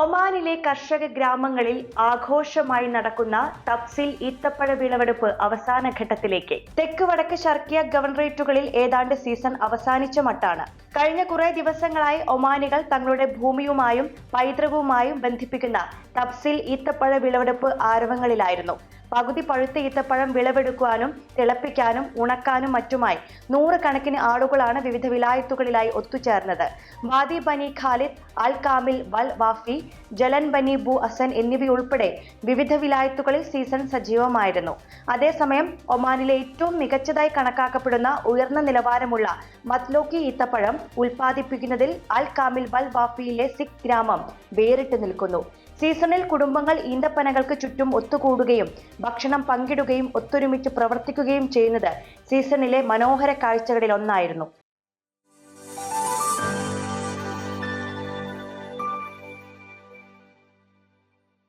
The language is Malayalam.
ഒമാനിലെ കർഷക ഗ്രാമങ്ങളിൽ ആഘോഷമായി നടക്കുന്ന തപ്സിൽ ഈത്തപ്പഴ വിളവെടുപ്പ് അവസാന ഘട്ടത്തിലേക്ക്. തെക്ക് വടക്ക് ഷർക്കിയ ഗവർണറേറ്റുകളിൽ ഏതാണ്ട് സീസൺ അവസാനിച്ച മട്ടാണ്. കഴിഞ്ഞ കുറെ ദിവസങ്ങളായി ഒമാനികൾ തങ്ങളുടെ ഭൂമിയുമായും പൈതൃകവുമായും ബന്ധിപ്പിക്കുന്ന തപ്സിൽ ഈത്തപ്പഴ വിളവെടുപ്പ് ആരവങ്ങളിലായിരുന്നു പകുതി പഴുത്ത ഈത്തപ്പഴം വിളവെടുക്കുവാനും തിളപ്പിക്കാനും ഉണക്കാനും മറ്റുമായി നൂറുകണക്കിന് ആളുകളാണ് വിവിധ വിലായത്തുകളിലായി ഒത്തുചേർന്നത്. വാദി ബനി ഖാലിദ് അൽ കാമിൽ വൽ വാഫി ജലൻ ബനി ബു അസൻ എന്നിവയുൾപ്പെടെ വിവിധ വിലായത്തുകളിൽ സീസൺ സജീവമായിരുന്നു. അതേസമയം ഒമാനിലെ ഏറ്റവും മികച്ചതായി കണക്കാക്കപ്പെടുന്ന ഉയർന്ന നിലവാരമുള്ള മത്ലോക്കി ഈത്തപ്പഴം ഉൽപ്പാദിപ്പിക്കുന്നതിൽ അൽ കാമിൽ വൽ വാഫിയിലെ സിഖ് ഗ്രാമം വേറിട്ട് നിൽക്കുന്നു. സീസണിൽ കുടുംബങ്ങൾ ഈന്തപ്പനകൾക്ക് ചുറ്റും ഒത്തുകൂടുകയും ഭക്ഷണം പങ്കിടുകയും ഒത്തൊരുമിച്ച് പ്രവർത്തിക്കുകയും ചെയ്യുന്നത് സീസണിലെ മനോഹര കാഴ്ചകളിൽ ഒന്നായിരുന്നു.